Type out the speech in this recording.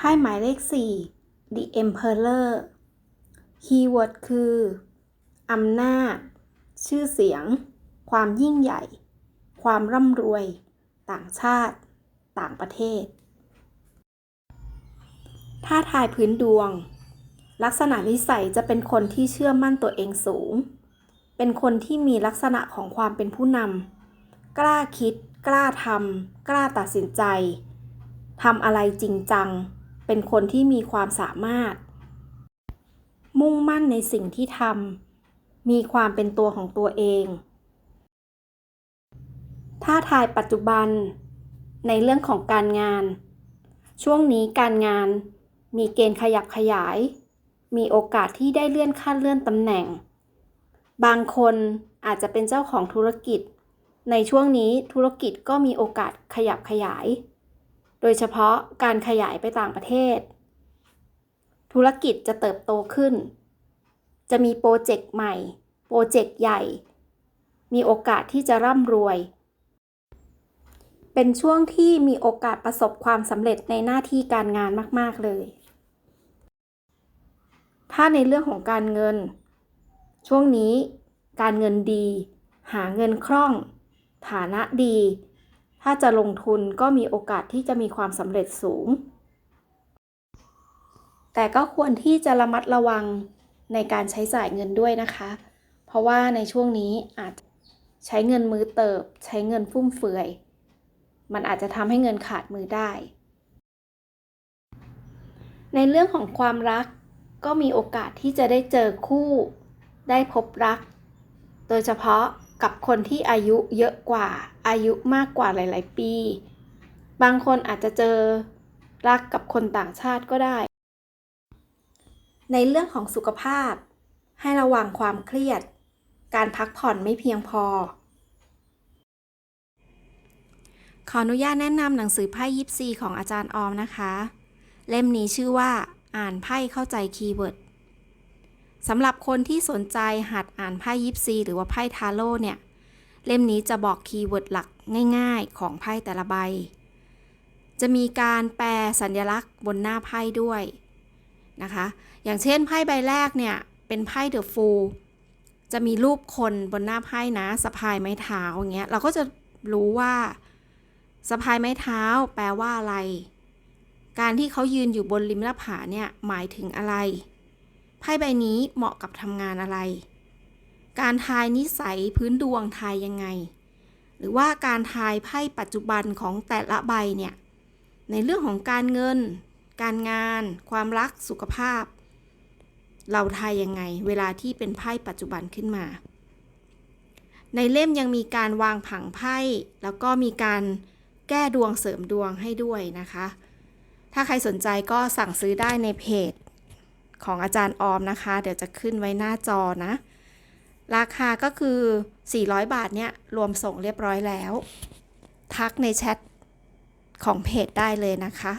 ไพ่หมายเลข 4 The Emperor คีย์เวิร์ดคืออำนาจ ชื่อเสียง ความยิ่งใหญ่ ความร่ำรวย ต่างชาติ ต่างประเทศ ถ้าทายพื้นดวง ลักษณะนิสัยจะเป็นคนที่เชื่อมั่นตัวเองสูง เป็นคนที่มีลักษณะของความเป็นผู้นำ กล้าคิด กล้าทำ กล้าตัดสินใจ ทำอะไรจริงจัง เป็นคนที่มีความสามารถ มุ่งมั่นในสิ่งที่ทำมีความเป็นตัวของตัวเอง ถ้าทายปัจจุบัน ในเรื่องของการงาน ช่วงนี้การงานมีเกณฑ์ขยับขยาย มีโอกาสที่ได้เลื่อนขั้นเลื่อนตำแหน่ง บางคนอาจจะเป็นเจ้าของธุรกิจ ในช่วงนี้ธุรกิจก็มีโอกาสขยับขยาย โดยเฉพาะการขยายไปต่างประเทศ ธุรกิจจะเติบโตขึ้น จะมีโปรเจกต์ใหม่ โปรเจกต์ใหญ่ มีโอกาสที่จะร่ำรวย เป็นช่วงที่มีโอกาสประสบความสำเร็จในหน้าที่การงานมาก ๆ เลย ถ้าในเรื่องของการเงิน ช่วงนี้การเงินดี หาเงินคล่อง ฐานะดี ถ้าจะลงทุนก็มีโอกาสที่จะมีความสำเร็จสูง แต่ก็ควรที่จะระมัดระวังในการใช้จ่ายเงินด้วยนะคะ เพราะว่าในช่วงนี้อาจใช้เงินมือเติบ ใช้เงินฟุ่มเฟือย มันอาจจะทำให้เงินขาดมือได้ ในเรื่องของความรักก็มีโอกาสที่จะได้เจอคู่ ได้พบรัก โดยเฉพาะ กับคนที่อายุเยอะกว่า อายุมากกว่าหลาย ๆ ปี บางคนอาจจะเจอรักกับคนต่างชาติก็ได้ ในเรื่องของสุขภาพ ให้ระวังความเครียด การพักผ่อนไม่เพียงพอ ขออนุญาตแนะนำหนังสือไพ่ยิปซีของอาจารย์ออมนะคะ เล่มนี้ชื่อว่าอ่านไพ่เข้าใจคีย์เวิร์ด สำหรับคนที่สนใจหัดอ่านไพ่ยิปซีหรือว่าไพ่ทาโร่เนี่ย เล่มนี้จะบอกคีย์เวิร์ดหลักง่ายๆ ของไพ่แต่ละใบ จะมีการแปลสัญลักษณ์บนหน้าไพ่ด้วยนะคะ อย่างเช่นไพ่ใบแรกเนี่ย เป็นไพ่เดอะฟูลจะมีรูปคนบนหน้าไพ่นะสะพายไม้เท้าอย่างเงี้ยเราก็จะรู้ว่าสะพายไม้เท้าแปลว่าอะไร การที่เขายืนอยู่บนริมหน้าผาเนี่ยหมายถึงอะไร ไพ่ใบนี้เหมาะกับทำงานอะไร การทายนิสัยพื้นดวงทายยังไง หรือว่าการทายไพ่ปัจจุบันของแต่ละใบเนี่ย ในเรื่องของการเงิน การงาน ความรัก สุขภาพ เราทายยังไง เวลาที่เป็นไพ่ปัจจุบันขึ้นมา ในเล่มยังมีการวางผังไพ่ แล้วก็มีการแก้ดวงเสริมดวงให้ด้วยนะคะ ถ้าใครสนใจก็สั่งซื้อได้ในเพจ ของอาจารย์ออมนะคะ เดี๋ยวจะขึ้นไว้หน้าจอนะ ราคาก็คือ 400 บาทเนี่ยรวมส่งเรียบร้อยแล้ว ทักในแชทของเพจได้เลยนะคะ